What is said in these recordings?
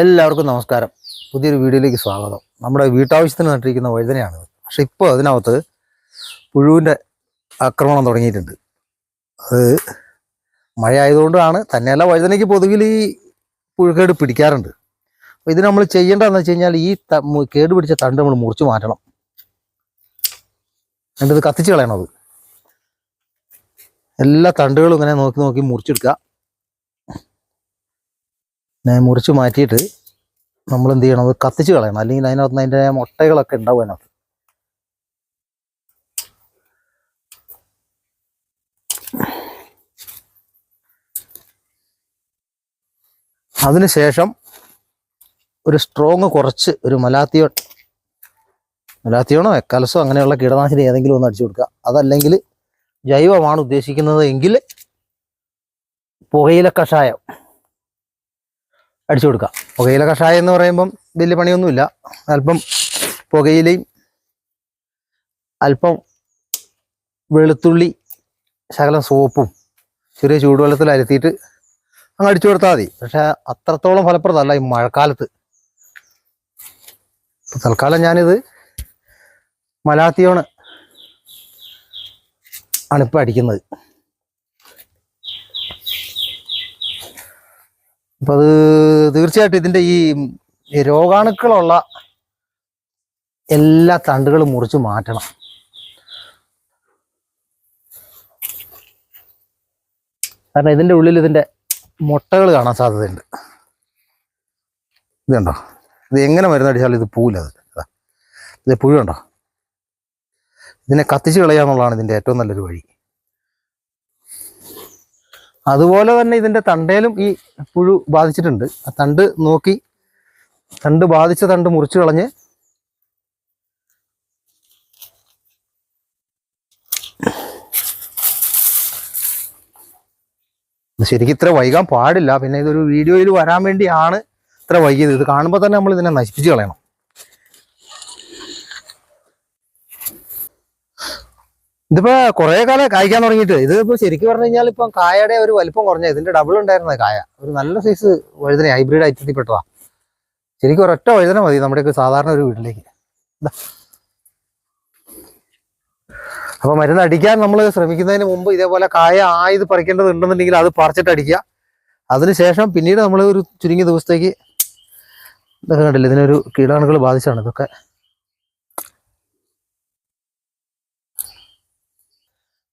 എല്ലാവർക്കും നമസ്കാരം. പുതിയൊരു വീഡിയോയിലേക്ക് സ്വാഗതം. നമ്മുടെ വീട്ടാവശ്യത്തിന് നട്ടിരിക്കുന്ന വഴുതനയാണ് പക്ഷെ ഇപ്പോൾ അതിനകത്ത് പുഴുവിന്റെ ആക്രമണം തുടങ്ങിയിട്ടുണ്ട്. അത് മഴ ആയതുകൊണ്ടാണ് തന്നെയല്ല വഴുതനയ്ക്ക് പൊതുവിൽ ഈ പുഴുക്കേട് പിടിക്കാറുണ്ട്. അപ്പോൾ ഇത് നമ്മൾ ചെയ്യേണ്ടതെന്ന് വെച്ച് കഴിഞ്ഞാൽ ഈ കേട് പിടിച്ച തണ്ട് നമ്മൾ മുറിച്ച് മാറ്റണം. എന്നിട്ട് ഇത് കത്തിച്ച് കളയണത് എല്ലാ തണ്ടുകളും ഇങ്ങനെ നോക്കി നോക്കി മുറിച്ചെടുക്കുക. മുറിച്ച് മാറ്റിയിട്ട് നമ്മൾ എന്ത് ചെയ്യണം? അത് കത്തിച്ച് കളയണം. അല്ലെങ്കിൽ അതിനകത്ത് അതിന്റെ മുട്ടകളൊക്കെ ഉണ്ടാവും അതിനകത്ത്. അതിനുശേഷം ഒരു സ്ട്രോങ് കുറച്ച് ഒരു മലാത്തിയോ മലാത്തിയോണോ എക്കലസോ അങ്ങനെയുള്ള കീടനാശിനി ഏതെങ്കിലും ഒന്ന് അടിച്ചു കൊടുക്കുക. അതല്ലെങ്കിൽ ജൈവമാണ് ഉദ്ദേശിക്കുന്നത് എങ്കിൽ പുകയില കഷായം. അടിച്ചു കൊടുക്കാം. പുകയില കഷായം എന്ന് പറയുമ്പം വലിയ പണിയൊന്നുമില്ല. അല്പം പുകയിലയും അല്പം വെളുത്തുള്ളി ശകലം സോപ്പും ചെറിയ ചൂടുവെള്ളത്തിൽ അരുത്തിയിട്ട് അങ്ങ് അടിച്ചു കൊടുത്താൽ മതി. പക്ഷേ അത്രത്തോളം ഫലപ്രദമല്ല ഈ മഴക്കാലത്ത്. തൽക്കാലം ഞാനിത് മലാത്തിയോണ് അണുപ്പ് അടിക്കുന്നത്. അപ്പൊ അത് തീർച്ചയായിട്ടും ഇതിന്റെ ഈ രോഗാണുക്കളുള്ള എല്ലാ തണ്ടുകളും മുറിച്ച് മാറ്റണം. കാരണം ഇതിന്റെ ഉള്ളിൽ ഇതിന്റെ മുട്ടകൾ കാണാൻ സാധ്യതയുണ്ട്. ഇത് കണ്ടോ? ഇത് എങ്ങനെ മരുന്നടിച്ചാലും ഇത് പൂവില്ല അത്. ഇതാ. പുഴുണ്ടോ ഇതിനെ കത്തിച്ച് കളയാന്നുള്ളതാണ് ഇതിന്റെ ഏറ്റവും നല്ലൊരു വഴി. അതുപോലെ തന്നെ ഇതിന്റെ തണ്ടയിലും ഈ പുഴു ബാധിച്ചിട്ടുണ്ട്. ആ തണ്ട് നോക്കി തണ്ട് ബാധിച്ച തണ്ട് മുറിച്ചു കളഞ്ഞ് ശരിക്കും ഇത്ര വൈകാൻ പാടില്ല. പിന്നെ ഇതൊരു വീഡിയോയിൽ വരാൻ വേണ്ടിയാണ് ഇത്ര വൈകിയത്. ഇത് കാണുമ്പോൾ തന്നെ നമ്മൾ ഇതിനെ നശിപ്പിച്ച് കളയണം. ഇതിപ്പോ കുറെ കാലം കായ്ക്കാൻ തുടങ്ങിയിട്ട്. ഇത് ഇപ്പൊ ശരിക്കും പറഞ്ഞു കഴിഞ്ഞാൽ ഇപ്പം കായയുടെ ഒരു വലിപ്പം കുറഞ്ഞ. ഇതിന്റെ ഡബിൾ ഉണ്ടായിരുന്നത് കായ. ഒരു നല്ല സൈസ് വഴുതന ഹൈബ്രിഡ് ഐറ്റത്തിൽപ്പെട്ടതാ ശരിക്കും ഒരൊറ്റ വഴുതന മതി നമ്മുടെയൊക്കെ സാധാരണ ഒരു വീട്ടിലേക്ക്. അപ്പൊ മരുന്ന് അടിക്കാൻ നമ്മൾ ശ്രമിക്കുന്നതിന് മുമ്പ് ഇതേപോലെ കായ ആയത് പറിക്കേണ്ടതുണ്ടെന്നുണ്ടെങ്കിൽ അത് പറിച്ചിട്ട് അടിക്കുക. അതിനുശേഷം പിന്നീട് നമ്മൾ ഒരു ചുരുങ്ങിയ ദിവസത്തേക്ക് ഇതൊക്കെ കണ്ടില്ല ഇതിനൊരു കീടാണുക്കൾ ബാധിച്ചാണ് ഇതൊക്കെ.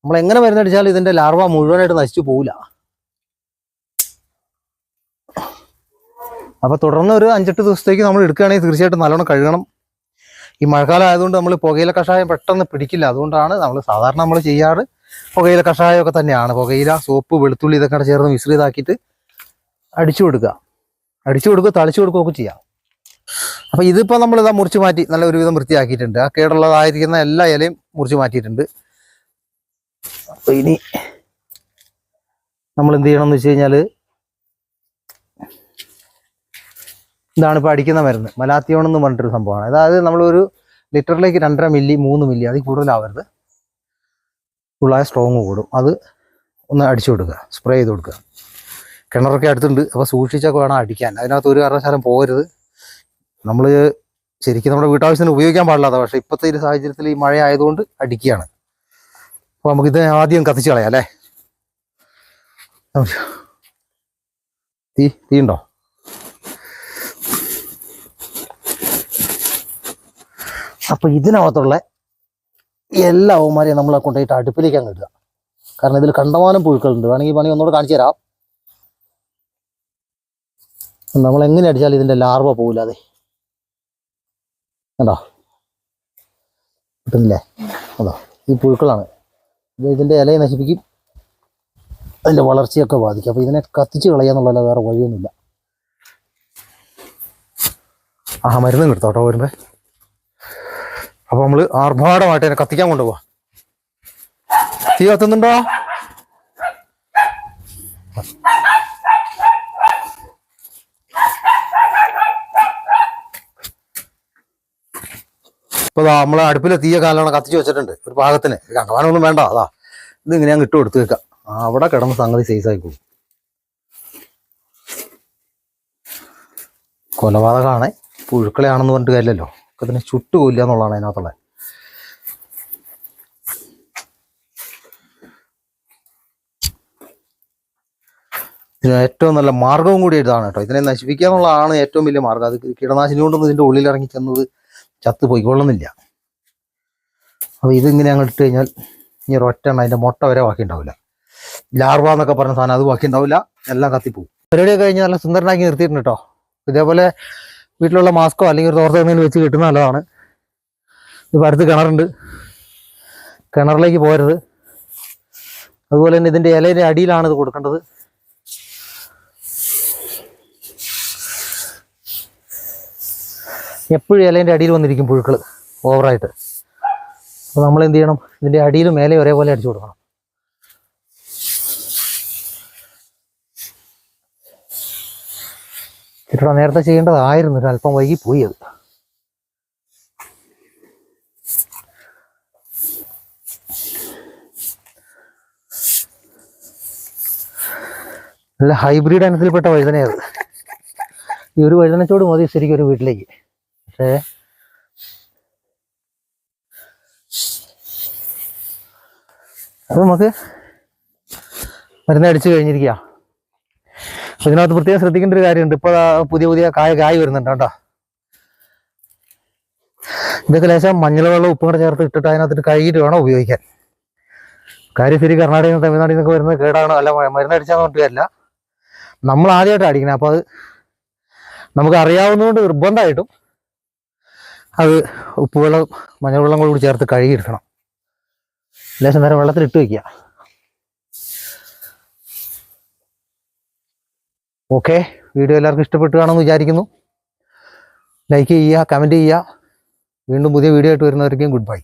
നമ്മൾ എങ്ങനെ മരുന്നടിച്ചാലും ഇതിന്റെ ലാർവ മുഴുവനായിട്ട് നശിച്ചു പോവില്ല. അപ്പൊ തുടർന്ന് ഒരു അഞ്ചെട്ട് ദിവസത്തേക്ക് നമ്മൾ എടുക്കുകയാണെങ്കിൽ തീർച്ചയായിട്ടും നല്ലോണം കഴുകണം. ഈ മഴക്കാലം ആയതുകൊണ്ട് നമ്മൾ പുകയില കഷായം പെട്ടെന്ന് പിടിക്കില്ല. അതുകൊണ്ടാണ് നമ്മൾ സാധാരണ നമ്മൾ ചെയ്യാറ് പുകയില കഷായം ഒക്കെ തന്നെയാണ്. പുകയില സോപ്പ് വെളുത്തുള്ളി ഇതൊക്കെ ചേർന്ന് മിശ്രിതാക്കിയിട്ട് അടിച്ചു കൊടുക്കുക. അടിച്ചു കൊടുക്കുക തളിച്ചു കൊടുക്കുകയൊക്കെ ചെയ്യാം. അപ്പൊ ഇതിപ്പോ നമ്മൾ ഇതാ മുറിച്ച് മാറ്റി നല്ല ഒരുവിധം വൃത്തിയാക്കിയിട്ടുണ്ട്. ആ കേടുള്ളതായിരിക്കുന്ന എല്ലാ ഇലയും മുറിച്ച് മാറ്റിയിട്ടുണ്ട്. അപ്പൊ ഇനി നമ്മൾ എന്ത് ചെയ്യണം എന്ന് വെച്ച് കഴിഞ്ഞാൽ ഇതാണ് ഇപ്പോൾ അടിക്കുന്ന മരുന്ന്. മലാത്തിയോൺ എന്ന് പറഞ്ഞിട്ടൊരു സംഭവമാണ്. അതായത് നമ്മളൊരു ലിറ്ററിലേക്ക് രണ്ടര മില്ലി മൂന്ന് മില്ലി അതിൽ കൂടുതലാവരുത്. ഫുള്ളായ സ്ട്രോങ് കൂടും. അത് ഒന്ന് അടിച്ചു കൊടുക്കുക. സ്പ്രേ ചെയ്ത് കൊടുക്കുക. കിണറൊക്കെ അടുത്തുണ്ട്. അപ്പോൾ സൂക്ഷിച്ചൊക്കെ വേണം അടിക്കാൻ. അതിനകത്ത് ഒരു കാരണവശാലും പോകരുത്. നമ്മൾ ശരിക്കും നമ്മുടെ വീട്ടാവശ്യത്തിന് ഉപയോഗിക്കാൻ പാടില്ലാത്ത പക്ഷേ ഇപ്പോഴത്തെ ഒരു സാഹചര്യത്തിൽ ഈ മഴ ആയതുകൊണ്ട് അടിക്കുകയാണ്. അപ്പോൾ നമുക്കിത് ആദ്യം കത്തിച്ച് കളയാം അല്ലേ? തീ തീ ഉണ്ടോ? അപ്പൊ ഇതിനകത്തുള്ള എല്ലാ അവന്മാരെയും നമ്മളെ കൊണ്ടുപോയിട്ട് അടുപ്പിലേക്ക് അങ്ങ് ഇടുക. കാരണം ഇതിൽ കണ്ടമാനം പുഴുക്കളുണ്ട്. വേണമെങ്കിൽ പണി ഒന്നുകൂടെ കാണിച്ചു തരാം. നമ്മൾ എങ്ങനെ അടിച്ചാലും ഇതിന്റെ ലാർവ പോകില്ല കണ്ടോ? കിട്ടുന്നില്ലേ? അതോ ഈ പുഴുക്കളാണ്. ഇത് ഇതിന്റെ ഇലയെ നശിപ്പിക്കും. അതിന്റെ വളർച്ചയൊക്കെ ബാധിക്കും. അപ്പോൾ ഇതിനെ കത്തിച്ച് കളയാന്നുള്ളതല്ല വേറെ വഴിയൊന്നുമില്ല. ആ മരുന്ന് കേട്ടോ വരുമ്പോൾ അപ്പോൾ നമ്മൾ ആർഭാടമായിട്ട് അതിനെ കത്തിക്കാൻ കൊണ്ടുപോവാ. തീ കത്തുന്നുണ്ടോ? ഇപ്പൊ ദാ നമ്മളെ അടുപ്പിലെ തീയൊക്കെ നല്ലോണം കത്തിച്ച് വെച്ചിട്ടുണ്ട്. ഒരു പാകത്തിന്. കണ്ടവാനൊന്നും വേണ്ട. അതാ. ഇത് ഇങ്ങനെ അങ്ങ് ഇട്ട് കൊടുത്ത് വെക്കാം. അവിടെ കിടന്ന സംഗതി സൈസ് ആയിക്കോളും കൊലപാതകമാണ് പുഴുക്കളെയാണെന്ന് പറഞ്ഞിട്ട് കാര്യമല്ലോ ഒക്കെ തന്നെ ചുട്ടുകൊല്ല എന്നുള്ളതാണ് അതിനകത്തുള്ളത്. ഇതിന് ഏറ്റവും നല്ല മാർഗവും കൂടി ഇതാണ് കേട്ടോ. ഇതിനെ നശിപ്പിക്കുക എന്നുള്ളതാണ് ഏറ്റവും വലിയ മാർഗം. അത് കീടനാശിനി കൊണ്ടൊന്നും ഇതിന്റെ ഉള്ളിൽ ഇറങ്ങി ചെന്നത് ചത്ത് പോയിക്കൊള്ളുന്നില്ല അപ്പോൾ ഇതിങ്ങനെ അങ്ങോട്ട് ഇട്ട് കഴിഞ്ഞാൽ ഇനി ഒരൊറ്റ അതിന്റെ മുട്ട വരെ ബാക്കി ഉണ്ടാവില്ല ലാർവ എന്നൊക്കെ പറഞ്ഞ സാധനം അത് ബാക്കി ഉണ്ടാവില്ല എല്ലാം കത്തിപ്പോവും. പരിപാടി കഴിഞ്ഞ് നല്ല സുന്ദരനാക്കി നിർത്തിയിട്ടുണ്ട് കേട്ടോ ഇതേപോലെ വീട്ടിലുള്ള മാസ്കോ അല്ലെങ്കിൽ ഒരു തോർത്ത് എന്തെങ്കിലും വെച്ച് കിട്ടുന്ന നല്ലതാണ്. ഇത് അടുത്ത് കിണറുണ്ട്. കിണറിലേക്ക് പോരുത് അതുപോലെ തന്നെ ഇതിന്റെ ഇലയുടെ അടിയിലാണ് ഇത് കൊടുക്കേണ്ടത്. എപ്പോഴും ഇലേന്റെ അടിയിൽ വന്നിരിക്കും പുഴുക്കൾ ഓവറായിട്ട്. അപ്പോൾ നമ്മൾ എന്ത് ചെയ്യണം? ഇതിന്റെ അടിയിലും മേലെ ഒരേപോലെ അടിച്ചു കൊടുക്കണം. ചേട്ടാ നേരത്തെ ചെയ്യേണ്ടതായിരുന്നു. അല്പം വൈകി പോയി അത്. നല്ല ഹൈബ്രിഡ് ഇനത്തിൽപ്പെട്ട വഴുതനയത് ഈ ഒരു വഴുതനച്ചോട് മതി ശരിക്കും ഒരു വീട്ടിലേക്ക്. പക്ഷേ അത് നമുക്ക് മരുന്ന് അടിച്ചു കഴിഞ്ഞിരിക്കുക ഇതിനകത്ത് പ്രത്യേകം ശ്രദ്ധിക്കേണ്ട ഒരു കാര്യമുണ്ട് ഇപ്പോൾ പുതിയ പുതിയ കായ കായ് വരുന്നുണ്ട് കേട്ടോ. ഇതൊക്കെ ലേശം മഞ്ഞൾ വെള്ളം ഉപ്പും കൂടെ ചേർത്ത് ഇട്ടിട്ട് അതിനകത്തിട്ട് കഴുകിയിട്ട് വേണം ഉപയോഗിക്കാൻ. കാര്യം ശരി കർണാടകയിൽ നിന്ന് തമിഴ്നാട്ടിൽ നിന്നൊക്കെ വരുന്നത് കേടാണോ. അല്ല മരുന്ന് അടിച്ചാൽ പറഞ്ഞിട്ട് നമ്മൾ ആദ്യമായിട്ടാണ് അടിക്കുന്നത് അപ്പോൾ അത് നമുക്ക് അറിയാവുന്നതുകൊണ്ട് നിർബന്ധമായിട്ടും അത് ഉപ്പുവെള്ളം മഞ്ഞൾ വെള്ളം കൂടി ചേർത്ത് കഴുകിയെടുക്കണം. ലേശം നേരം വെള്ളത്തിൽ ഇട്ട് വയ്ക്കുക ഓക്കെ വീഡിയോ എല്ലാവർക്കും ഇഷ്ടപ്പെട്ടു കാണുമെന്ന് വിചാരിക്കുന്നു. ലൈക്ക് ചെയ്യുക കമന്റ് ചെയ്യുക. വീണ്ടും പുതിയ വീഡിയോ ആയിട്ട് വരുന്നവർക്കും ഗുഡ് ബൈ